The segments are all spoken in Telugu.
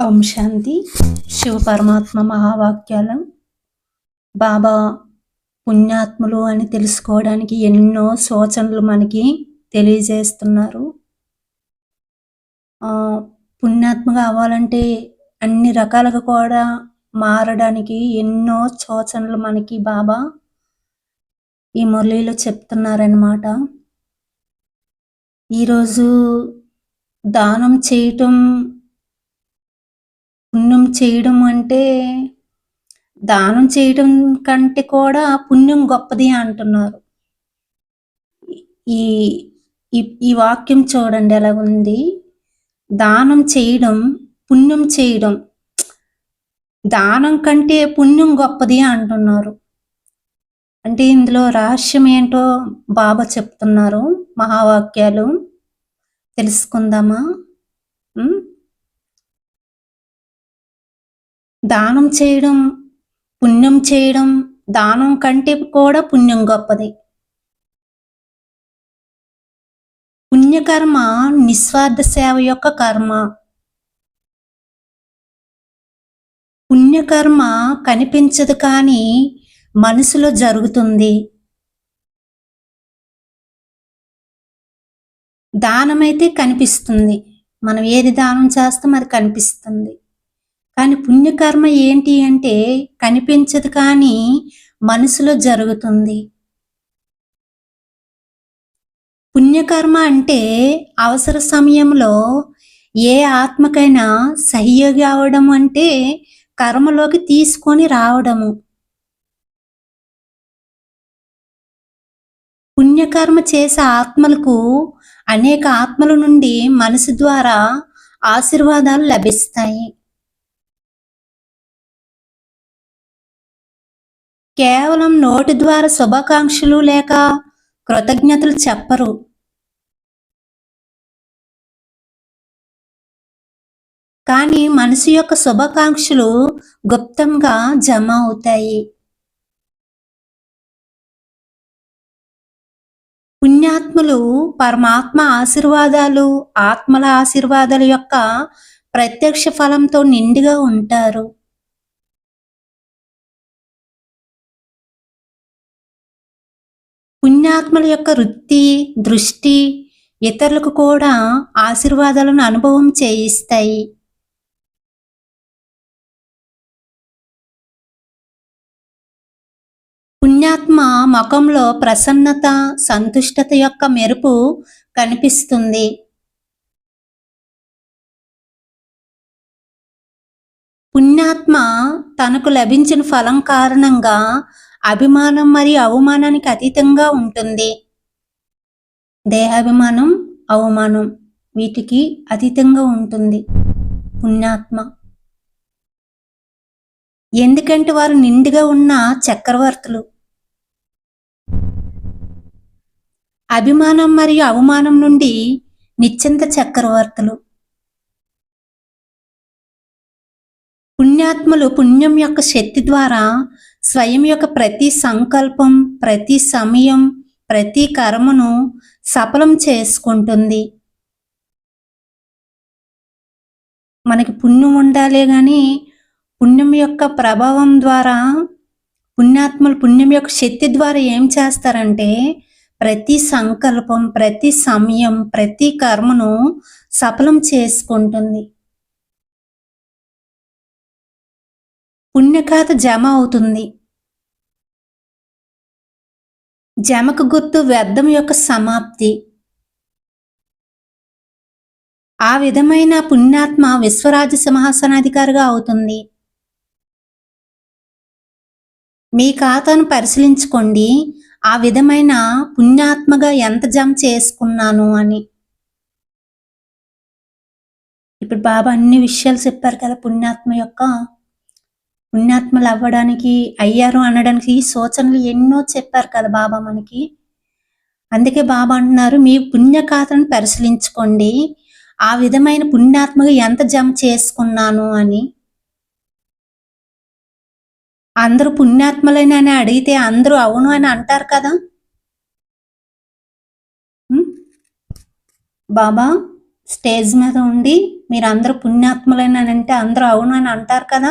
ఓం శాంతి. శివ పరమాత్మ మహావాక్యాలు. బాబా పుణ్యాత్ములు అని తెలుసుకోవడానికి ఎన్నో సూచనలు మనకి తెలియజేస్తున్నారు. పుణ్యాత్మగా అవ్వాలంటే అన్ని రకాలుగా కూడా మారడానికి ఎన్నో సూచనలు మనకి బాబా ఈ మురళీలో చెప్తున్నారనమాట ఈరోజు దానం చేయటం చేయడం అంటే దానం చేయడం కంటే కూడా పుణ్యం గొప్పది అంటున్నారు. ఈ ఈ వాక్యం చూడండి ఎలా ఉంది. దానం చేయడం పుణ్యం చేయడం దానం కంటే పుణ్యం గొప్పది అంటున్నారు. అంటే ఇందులో రహస్యం ఏంటో బాబా చెప్తున్నారు మహావాక్యాలు. తెలుసుకుందామా? దానం చేయడం పుణ్యం చేయడం దానం కంటే కూడా పుణ్యం గొప్పది. పుణ్యకర్మ నిస్వార్థ సేవ యొక్క కర్మ. పుణ్యకర్మ కనిపించదు కానీ మనసులో జరుగుతుంది. దానమైతే కనిపిస్తుంది. మనం ఏది దానం చేస్తాం అది కనిపిస్తుంది. కానీ పుణ్యకర్మ ఏంటి అంటే కనిపించదు కానీ మనసులో జరుగుతుంది. పుణ్యకర్మ అంటే అవసర సమయంలో ఏ ఆత్మకైనా సహయోగి అవడం అంటే కర్మలోకి తీసుకొని రావడము. పుణ్యకర్మ చేసే ఆత్మలకు అనేక ఆత్మల నుండి మనసు ద్వారా ఆశీర్వాదాలు లభిస్తాయి. కేవలం నోటి ద్వారా శుభాకాంక్షలు లేక కృతజ్ఞతలు చెప్పరు. కానీ మనసు యొక్క శుభాకాంక్షలు గుప్తంగా జమ అవుతాయి. పుణ్యాత్ములు పరమాత్మ ఆశీర్వాదాలు ఆత్మల ఆశీర్వాదాల యొక్క ప్రత్యక్ష ఫలంతో నిండుగా ఉంటారు. పుణ్యాత్మల యొక్క వృత్తి దృష్టి ఇతరులకు కూడా ఆశీర్వాదాలను అనుభవం చేయిస్తాయి. పుణ్యాత్మ ముఖంలో ప్రసన్నత సంతుష్టత యొక్క మెరుపు కనిపిస్తుంది. పుణ్యాత్మ తనకు లభించిన ఫలం కారణంగా అభిమానం మరియు అవమానానికి అతీతంగా ఉంటుంది. దేహాభిమానం అవమానం వీటికి అతీతంగా ఉంటుంది. పుణ్యాత్మ. ఎందుకంటే వారు నిండుగా ఉన్న చక్రవర్తులు. అభిమానం మరియు అవమానం నుండి నిశ్చింత చక్రవర్తులు. పుణ్యాత్మలు పుణ్యం యొక్క శక్తి ద్వారా స్వయం యొక్క ప్రతి సంకల్పం ప్రతి సమయం ప్రతి కర్మను సఫలం చేసుకుంటుంది. మనకి పుణ్యం ఉండాలి కానీ పుణ్యం యొక్క ప్రభావం ద్వారా పుణ్యాత్మలు పుణ్యం యొక్క శక్తి ద్వారా ఏం చేస్తారంటే ప్రతి సంకల్పం ప్రతి సమయం ప్రతి కర్మను సఫలం చేసుకుంటుంది. పుణ్యఖాత జమ అవుతుంది. జమకు గుర్తు వ్యర్థం యొక్క సమాప్తి. ఆ విధమైన పుణ్యాత్మ విశ్వరాజ సింహాసనాధికారిగా అవుతుంది. మీ ఖాతాను పరిశీలించుకోండి. ఆ విధమైన పుణ్యాత్మగా ఎంత జమ చేసుకున్నాను అని. ఇప్పుడు బాబా అన్ని విషయాలు చెప్పారు కదా పుణ్యాత్మ యొక్క పుణ్యాత్మలు అవ్వడానికి అయ్యారు అనడానికి ఈ సూచనలు ఎన్నో చెప్పారు కదా బాబా మనకి. అందుకే బాబా అంటున్నారు మీ పుణ్యఖాతను పరిశీలించుకోండి. ఆ విధమైన పుణ్యాత్మగా ఎంత జమ చేసుకున్నాను అని. అందరూ పుణ్యాత్మలని అని అడిగితే అందరూ అవును అని అంటారు కదా. బాబా స్టేజ్ మీద ఉండి మీరు అందరూ పుణ్యాత్ములని అని అంటే అందరూ అవును అని అంటారు కదా.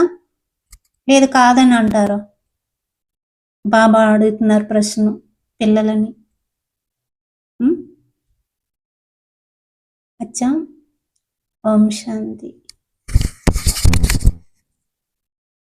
లేదు కాదని అంటారు. బాబా అడుగుతున్నారు ప్రశ్న పిల్లలని. అచ్చా? ఓం శాంతి.